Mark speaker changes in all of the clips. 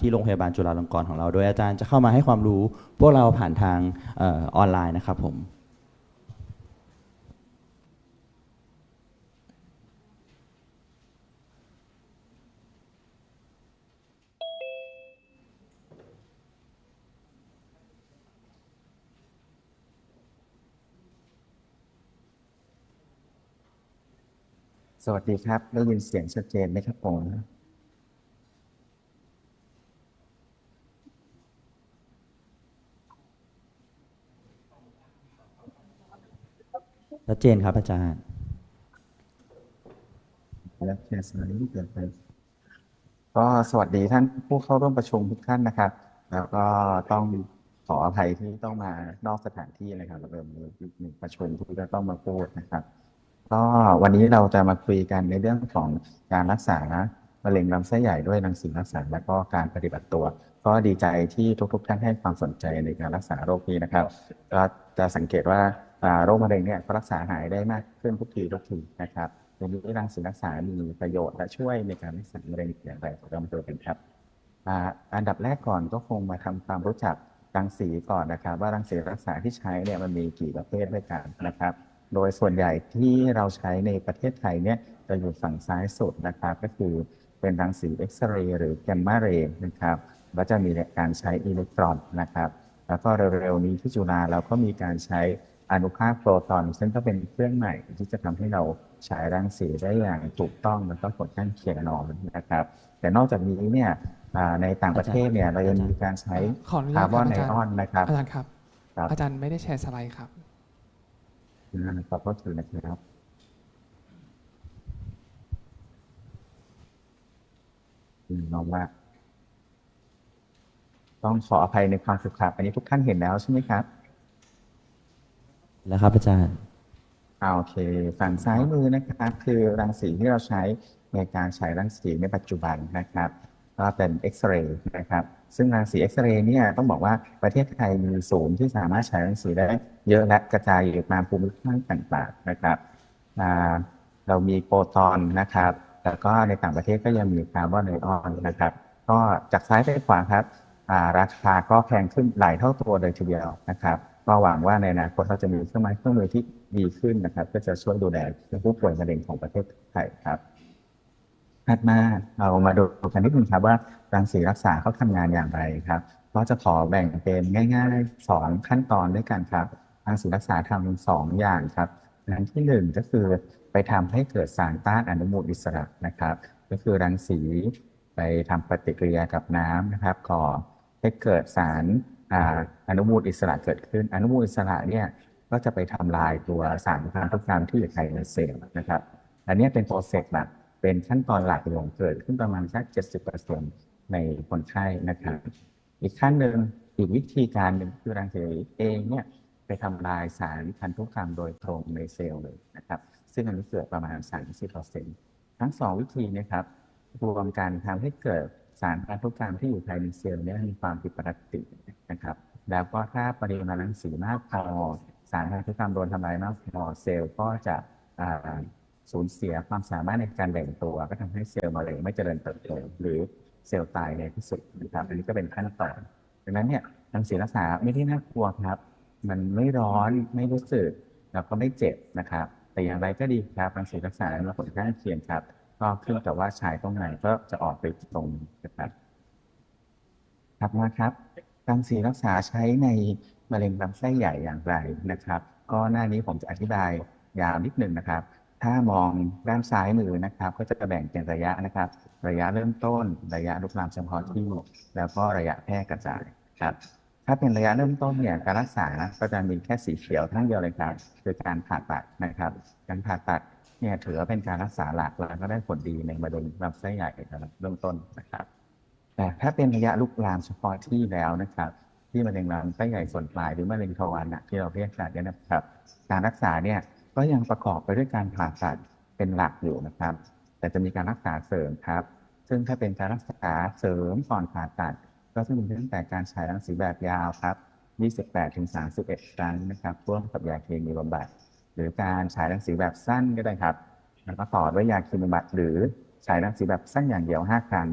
Speaker 1: ที่โรงพยาบาลจุฬาลงกรณ์ของเรา โดยอาจารย์จะเข้ามาให้ความรู้พวกเราผ่านทางเออออนไลน์นะครับผม
Speaker 2: สวัสดีครับได้ยินเสียงชัดเจนไหมครับผม
Speaker 1: ชัดเจนครับอาจารย์
Speaker 2: และแชร์สไลด์ที่เกิดไปก็สวัสดีท่านผู้เข้าร่วมประชุมทุกท่านนะครับ แล้วก็ต้องขออภัยที่ต้องมานอกสถานที่นะครับเราเริ่มมีอีกหนึ่งประชุมที่จะต้องมาพูดนะครับ ก็วันนี้เราจะมาคุยกันในเรื่องของการรักษามะเร็งลำไส้ใหญ่ด้วยรังสีรักษาและก็การปฏิบัติตัว ก็ดีใจที่ทุกๆ ท่านให้ความสนใจในการรักษาโรคนี้นะครับก็จะสังเกตว่า โรคมะเร็งเนี่ยก็รักษาหายได้มากขึ้นทุกทีทุกทีนะครับในนี้รังสีรักษา มีประโยชน์และช่วยในการรักษามะเร็งอย่างไรเรามาดูกันครับอันดับแรกก่อนก็คงมาทำความรู้จักรังสีก่อนนะครับ ว่ารังสีรักษาที่ใช้เนี่ยมันมีกี่ประเภทด้วยกันนะครับ โดยส่วนใหญ่ที่เราใช้ในประเทศไทยเนี่ยจะอยู่ฝั่งซ้ายสุดนะครับ ก็คือเป็นรังสีเอ็กซเรย์หรือแกมมาเรย์นะครับก็จะมีการใช้อิเล็กตรอนนะครับ แล้วก็เร็วๆนี้ที่จุฬาเราก็มีการใช้ อนุภาคโปรตอน ซึ่งก็เป็นเครื่องใหม่ที่จะทำให้เราฉายรังสีได้อย่างถูกต้องแล้วก็ผลข้างเคียงน้อยนะครับ แต่นอกจากนี้เนี่ยอ่าในต่างประเทศเนี่ยเรายังมีการใช้
Speaker 3: ขออนุ
Speaker 2: คา
Speaker 3: ญาต
Speaker 2: ร์บอน
Speaker 3: ค
Speaker 2: ไน
Speaker 3: รับอาจารย์
Speaker 2: ออนนะครับ
Speaker 3: อาจารย์ครับ
Speaker 2: ครับ
Speaker 3: อาจารย์ไม่ได้แชร์สไลด์ครับ
Speaker 2: นะครับก็ถือนะครับอืมน้องว่า ต้องขออภัยในความสุขครับอันนี้ทุกท่านเห็นแล้วใช่ไหมครับ
Speaker 1: แล้วครับอาจารย์
Speaker 2: โอเคฝั่งซ้ายมือนะครับคือรังสีที่เราใช้ในการฉายรังสีในปัจจุบันนะครับก็เป็นเอ็กซเรย์นะครับซึ่งรังสีเอ็กซเรย์เนี่ยต้องบอกว่าประเทศไทยมีศูนย์ที่สามารถฉายรังสีได้เยอะและกระจายอยู่ตามภูมิภาคต่างๆนะครับอ่าเรามีโปรตอนนะครับแล้วก็ในต่างประเทศก็ยังมีคาร์บอนไนออนนะครับ ก็จากซ้ายไปขวาครับอ่าราคาก็แพงขึ้นหลายเท่าตัวเลยทีเดียวนะครับ ก็หวังว่าในอนาคตเราจะมีเครื่องไม้เครื่องมือที่ดีขึ้นนะครับ ก็จะช่วยดูแลผู้ป่วยมะเร็งของประเทศไทยครับถัดมาเรามาดูกันนิดนึงครับว่ารังสีรักษาเขาทำงานอย่างไรครับก็จะขอแบ่งเป็นง่ายๆสองขั้นตอนด้วยกันครับรังสีรักษาทำสองอย่างครับอันที่หนึ่งก็คือไปทำให้เกิดสารต้านอนุมูลอิสระนะครับ ก็คือรังสีไปทำปฏิกิริยากับน้ำนะครับก่อให้เกิดสาร อนุมูลอิสระเกิดขึ้น อนุมูลอิสระเนี่ยก็จะไปทำลายตัวสารพันธุกรรมที่อยู่ในเซลล์นะครับ อันนี้เป็นโปรเซสหลักเป็นขั้นตอนหลักของเกิดขึ้นประมาณสัก70%ในคนไข้นะครับ อีกขั้นหนึ่งอีกวิธีการหนึ่งคือรังสีเองเนี่ยไปทำลายสารพันธุกรรมโดยตรงในเซลล์เลยนะครับ ซึ่งอันนี้เกิดประมาณ30%ทั้งสองวิธีนะครับรวมกันทำให้เกิด สารพันธุกรรมที่อยู่ภายในเซลล์นี่ยมีความผิดปกตินะครับ แล้วก็ถ้าปริมาณรังสีมากพอสารพันธุกรรมโดนทำลายมากพอเซลล์ก็จะสูญเสียความสามารถในการแบ่งตัว ก็ทำให้เซลล์มะเร็งไม่เจริญเติบโตหรือเซลล์ตายในที่สุดนะครับอันนี้ก็เป็นขั้นตอนดังนั้นเนี่ยรังสีรักษาไม่ได้น่ากลัวครับ มันไม่ร้อนไม่รู้สึกแล้วก็ไม่เจ็บนะครับ แต่อย่างไรก็ดีครับรังสีรักษาและผลข้างเคียงครับ ก็ขึ้นกับว่าใช้ตรงไหนก็จะออกไปตรงนะครับถัดมาครับรังสีรักษาใช้ในมะเร็งลำไส้ใหญ่อย่างไรนะครับ ก็หน้านี้ผมจะอธิบายยาวนิดหนึ่งนะครับ ถ้ามองด้านซ้ายมือนะครับ ก็จะแบ่งเป็นระยะนะครับ ระยะเริ่มต้น ระยะลุกลามเฉพาะที่แล้วก็ระยะแพร่กระจายครับ ถ้าเป็นระยะเริ่มต้นเนี่ยการรักษาก็จะมีแค่สีเขียวทั้งเดียวเลยครับคือการผ่าตัดนะครับ การผ่าตัด เนี่ยถือว่าเป็นการรักษาหลักแล้วก็ได้ผลดีในมะเร็งลำไส้ใหญ่นะครับเริ่มต้นนะครับ แต่ถ้าเป็นระยะลุกลามเฉพาะที่แล้วนะครับ ที่มะเร็งลำไส้ใหญ่ส่วนปลายหรือมะเร็งทวารหนักที่เราเรียกกันเนี่ยนะครับ การรักษาเนี่ยก็ยังประกอบไปด้วยการผ่าตัดเป็นหลักอยู่นะครับ แต่จะมีการรักษาเสริมครับ ซึ่งถ้าเป็นการรักษาเสริมก่อนผ่าตัด ก็จะมีตั้งแต่การฉายรังสีแบบยาวครับ 28-31 ครั้งนะครับร่วมกับยาเคมีบำบัด หรือการฉายรังสีแบบสั้นก็ได้ครับ แล้วก็ต่อด้วยยาเคมีบำบัดหรือฉายรังสีแบบสั้นอย่างเดียว 5 ครั้ง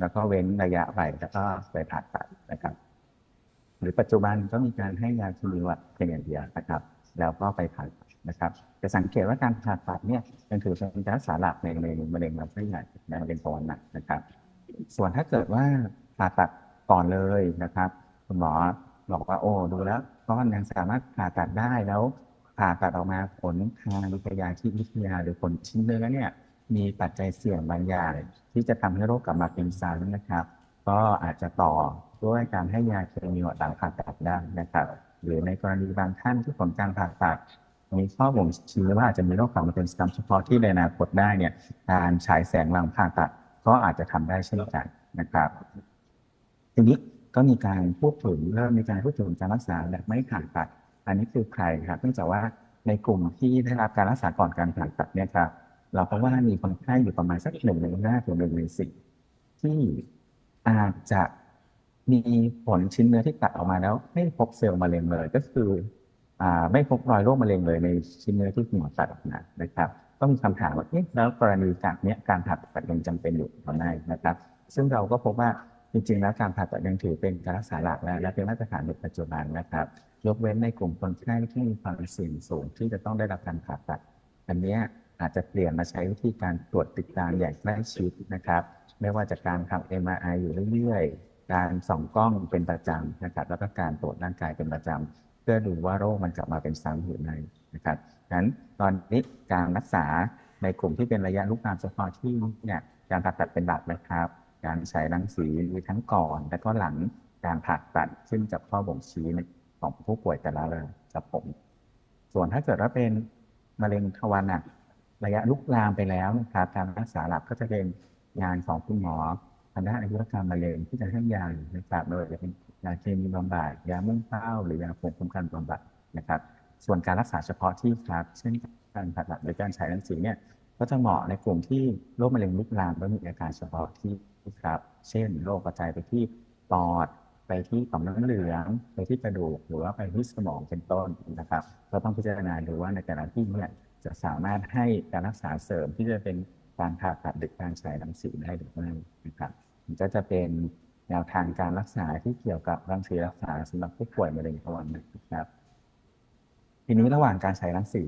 Speaker 2: แล้วก็เว้นระยะไปแล้วก็ไปผ่าตัดนะครับ หรือปัจจุบันก็มีการให้ยาเคมีวัดเพียงอย่างเดียวนะครับ แล้วก็ไปผ่าตัดนะครับจะสังเกตว่าการผ่าตัดเนี่ยยังถือเป็นการรักษาหลักในในมะเร็งลำไส้ใหญ่ในมะเร็งปอดหนักนะครับ ส่วนถ้าเกิดว่าผ่าตัดก่อนเลยนะครับ คุณหมอบอกว่าโอ้ดูแล้วก้อนยังสามารถผ่าตัดได้แล้ว ผ่าตัดออกมาผลทางวิทยาที่วิทยาหรือผลชิ้นเนื้อเนี่ยมีปัจจัยเสี่ยงบางอย่างที่จะทำให้โรคกลับมาเป็นซ้ำนะครับ ก็อาจจะต่อด้วยการให้ยาเคมีหลังผ่าตัดได้นะครับ หรือในกรณีบางท่านที่ผลการผ่าตัดมีข้อบ่งชี้ว่าอาจจะมีโรคกลับมาเป็นซ้ำเฉพาะที่ในอนาคตได้เนี่ยการฉายแสงหลังผ่าตัด ก็อาจจะทำได้เช่นกันนะครับทีนี้ก็มีการพูดถึงเริ่มมีการพูดถึงการรักษาแบบไม่ผ่าตัด อันนี้คือใครครับเนื่องจากว่าในกลุ่มที่ได้รับการรักษาก่อนการผ่าตัดเนี่ยครับเราพบว่ามีคนไข้อยู่ประมาณสักหนึ่งในห้าถึงหนึ่งในสิบที่อาจจะมีผลชิ้นเนื้อที่ตัดออกมาแล้ว ไม่พบเซลล์มะเร็งเลย ก็คืออไม่พบรอยโรคมะเร็งเลยในชิ้นเนื้อที่คุณหมอตัดออกมานะครับก็มีคำถามว่าเอ๊ะแล้วกรณีจากเนี้ยการผ่าตัดยังจำเป็นอยู่หรือไม่นะครับ ซึ่งเราก็พบว่าจริงๆแล้วการผ่าตัดยังถือเป็นการรักษาหลักและเป็นมาตรฐานในปัจจุบันนะครับ ยกเว้นในกลุ่มคนไข้ที่มีความเสี่ยงสูงที่จะต้องได้รับการผ่าตัด อันนี้อาจจะเปลี่ยนมาใช้วิธีการตรวจติดตามอย่างใกล้ชิดนะครับ ไม่ว่าจะการทำ MRI ออยู่เรื่อยๆ การส่องกล้องเป็นประจำนะครับแล้วก็การตรวจร่างกายเป็นประจำเพื่อดูว่าโรคมันกลับมาเป็นซ้ำหรือไม่นะครับงั้นตอนนี้การรักษาในกลุ่มที่เป็นระยะลุกลามเฉพาะที่เนี่ยการผ่าตัดเป็นหลักนะครับ การใช้รังสีมีทั้งก่อนและก็หลังการผ่าตัดซึ่งจะข้อบ่งชี้ ของผู้ป่วยแต่ละรายครับผม ส่วนถ้าเกิดว่าเป็นมะเร็งทวารหนักระยะลุกลามไปแล้วนะครับการรักษาหลักก็จะเป็นงานของคุณหมอทางด้านอายุรกรรมมะเร็งที่จะให้ยานะครับไม่ว่าจะเป็นยาเคมีบำบัดยามุ่งเป้าหรือยาภูมิคุ้มกันบำบัดนะครับ ส่วนการรักษาเฉพาะที่ครับ เช่นการผ่าตัดหรือการฉายรังสีเนี่ยก็จะเหมาะในกลุ่มที่โรคมะเร็งลุกลามและมีอาการเฉพาะที่ครับ เช่นโรคกระจายไปที่ปอด ไปที่ต่อมน้ำเหลือง ไปที่กระดูกหรือว่าไปที่สมองเป็นต้นนะครับ เราต้องพิจารณาดูว่าในแต่ละที่เนี่ยจะสามารถให้การรักษาเสริมที่จะเป็นการผ่าตัดหรือการฉายรังสีได้หรือไม่นะครับมันก็จะเป็นแนวทางการรักษาที่เกี่ยวกับรังสีรักษาสำหรับผู้ป่วยมะเร็งทวารหนักนะครับ ทีนี้ระหว่างการใช้รังสี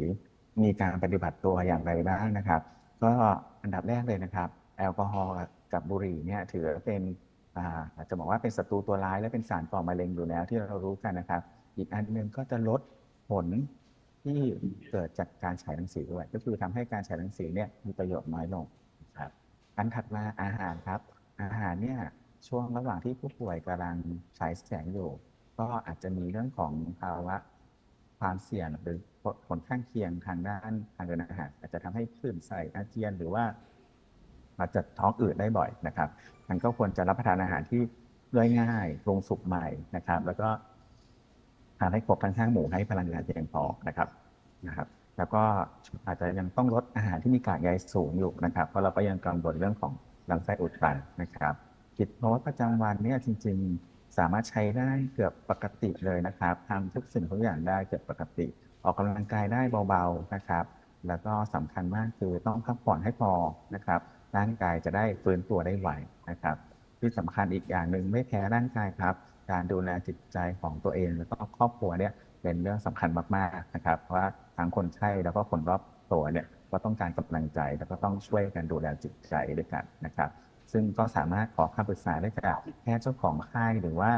Speaker 2: มีการปฏิบัติตัวอย่างไรบ้างนะครับ ก็อันดับแรกเลยนะครับ แอลกอฮอล์กับบุหรี่เนี่ยถือว่าเป็น อ่าอาจจะบอกว่าเป็นศัตรูตัวร้ายและเป็นสารก่อมะเร็งอยู่แล้วที่เรารู้กันนะครับ อีกอันหนึ่งก็จะลดผลที่เกิดจากการฉายรังสีด้วย ก็คือทำให้การฉายรังสีเนี่ยมีประโยชน์น้อยลงครับอันถัดมาอาหารครับ อาหารเนี่ยช่วงระหว่างที่ผู้ป่วยกำลังฉายแสงอยู่ ก็อาจจะมีเรื่องของภาวะความเสี่ยงหรือผลข้างเคียงทางด้านทางเดินอาหาร อาจจะทำให้คลื่นไส้อาเจียนหรือว่า อาจจะท้องอืดได้บ่อยนะครับมันก็ควรจะรับประทานอาหารที่ย่อยง่ายปรุงสุกใหม่นะครับ แล้วก็ทานให้ครบทั้งห้าหมู่ให้พลังงานเพียงพอนะครับนะครับ แล้วก็อาจจะยังต้องลดอาหารที่มีกากใยสูงอยู่นะครับ เพราะเราก็ยังกังวลเรื่องของลำไส้อุดตันนะครับกิจวัตรประจำวันเนี่ยจริง ๆ สามารถใช้ได้เกือบปกติเลยนะครับทำทุกสิ่งทุกอย่างได้เกือบปกติ ออกกำลังกายได้เบาๆนะครับ แล้วก็สำคัญมากคือต้องพักผ่อนให้พอนะครับร่างกายจะได้ฟื้นตัวได้ไวนะครับ ที่สำคัญอีกอย่างหนึ่งไม่แพ้ร่างกายครับ การดูแลจิตใจของตัวเองแล้วก็ครอบครัวเนี่ยเป็นเรื่องสำคัญมากๆนะครับ เพราะว่าทั้งคนไข้แล้วก็คนรอบตัวเนี่ยก็ต้องการกำลังใจแล้วก็ต้องช่วยกันดูแลจิตใจด้วยกันนะครับ ซึ่งก็สามารถขอคำปรึกษาได้จากแพทย์เจ้าของไข้หรือว่า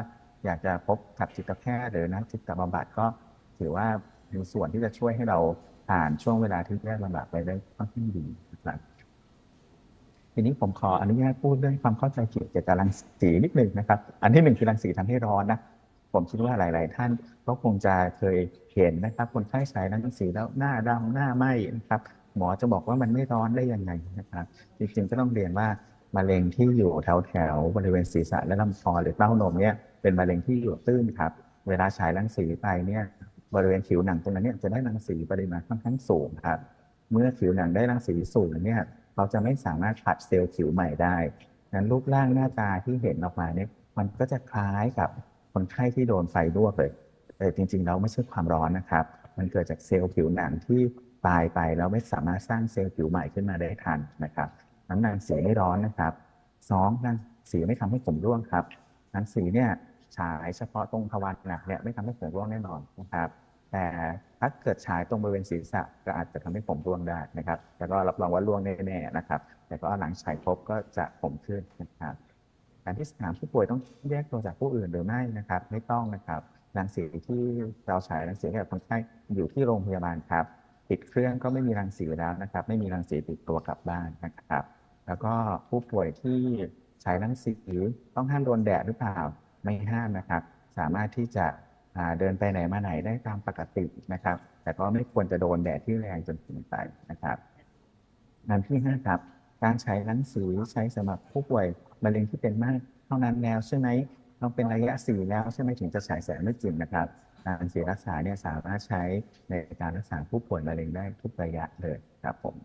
Speaker 2: อยากจะพบกับจิตแพทย์หรือนักจิตบำบัดก็ถือว่ามีส่วนที่จะช่วยให้เรา ผ่านช่วงเวลาที่ยากลำบากไปได้ค่อนข้างดีนะครับทีนี้ผมขออนุญาตพูดเรื่องความเข้าใจผิดเกี่ยวกับรังสีนิดหนึ่งนะครับ อันที่หนึ่งคือรังสีทำให้ร้อนนะ ผมคิดว่าหลาย ๆ ท่านก็คงจะเคยเห็นนะครับ คนไข้ใช้รังสีแล้วหน้าดำหน้าไหมนะครับ หมอจะบอกว่ามันไม่ร้อนได้ยังไงนะครับ จริง ๆ ก็ต้องเรียนว่ามะเร็งที่อยู่แถวแถวๆบริเวณศีรษะและลำคอหรือเต้านมเนี่ยเป็นมะเร็งที่อยู่ตื้นครับ เวลาฉายรังสีไปเนี่ย บริเวณผิวหนังตรงนั้นเนี่ยจะได้รังสีปริมาณค่อนข้างสูงครับ เมื่อผิวหนังได้รังสีสูงเนี่ยเราจะไม่สามารถผลัดเซลล์ผิวใหม่ได้นั้นรูปร่างหน้าตาที่เห็นออกมาเนี่ยมันก็จะคล้ายกับคนไข้ที่โดนไฟลวกเลยแต่จริงๆแล้วไม่ใช่ความร้อนนะครับ มันเกิดจากเซลล์ผิวหนังที่ตายไปแล้วไม่สามารถสร้างเซลล์ผิวใหม่ขึ้นมาได้ทันนะครับ น้ำหนักสีไม่ร้อนนะครับสองรังสีไม่ทำให้ผมร่วงครับรังสีเนี่ย ฉายเฉพาะตรงทวารหนักเนี่ยไม่ทำให้ผมร่วงแน่นอนนะครับ แต่ถ้าเกิดฉายตรงบริเวณศีรษะก็อาจจะทำให้ผมร่วงได้นะครับแต่ก็รับรองว่าร่วงแน่ๆนะครับ แต่ก็หลังฉายครบก็จะผมขึ้นนะครับการที่ถามผู้ป่วยต้องแยกตัวจากผู้อื่นหรือไม่นะครับ ไม่ต้องนะครับรังสีที่เราฉายรังสีให้กับคนไข้อยู่ที่โรงพยาบาลครับปิดเครื่องก็ไม่มีรังสีแล้วนะครับ ไม่มีรังสีติดตัวกลับบ้านนะครับ แล้วก็ผู้ป่วยที่ใช้รังสีต้องห้ามโดนแดดหรือเปล่า ไม่ห้ามนะครับ สามารถที่จะเดินไปไหนมาไหนได้ตามปกตินะครับ แต่ก็ไม่ควรจะโดนแดดที่แรงจนเกินไปนะครับงานที่ห้าครับ การใช้รังสีใช้สำหรับผู้ป่วยมะเร็งที่เป็นมากเท่านั้นแล้วใช่ไหมต้องเป็นระยะสี่แล้วใช่ไหมถึงจะฉายแสงไม่จริงนะครับการสีรักษาเนี่ยสามารถใช้ในการรักษาผู้ป่วยมะเร็งได้ทุกระยะเลยครับผม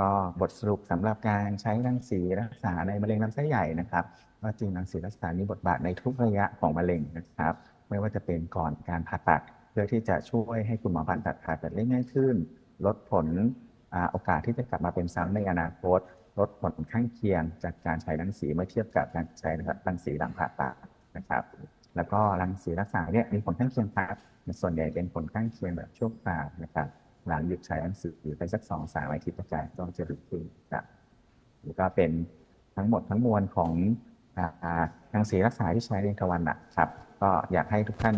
Speaker 2: ก็บทสรุปสำหรับการใช้รังสีรักษาในมะเร็งลำไส้ใหญ่นะครับว่าจริงรังสีรักษามีบทบาทในทุกระยะของมะเร็งนะครับ ไม่ว่าจะเป็นก่อนการผ่าตัด เพื่อที่จะช่วยให้คุณหมอผ่าตัดผ่าตัดได้ง่ายขึ้น ลดผลอโอกาสที่จะกลับมาเป็นซ้ำในอนาคต ลดผลข้างเคียง จากการใช้รังสีเมื่อเทียบกับการใช้รังสีหลังผ่าตัดนะครับ แล้วก็รังสีรักษาเนี่ยมีผลข้างเคียงครับส่วนใหญ่เป็นผลข้างเคียงแบบชั่วคราวนะครับ หลังหยุดใช้รังสีไปสักสองสามอาทิตย์อาจารก็จะดีขึ้นครับนี่ก็เป็นทั้งหมดทั้งมวลของอ่าทางสีรักษาที่ใช้ในทวันนะครับ ก็อยากให้ทุกท่าน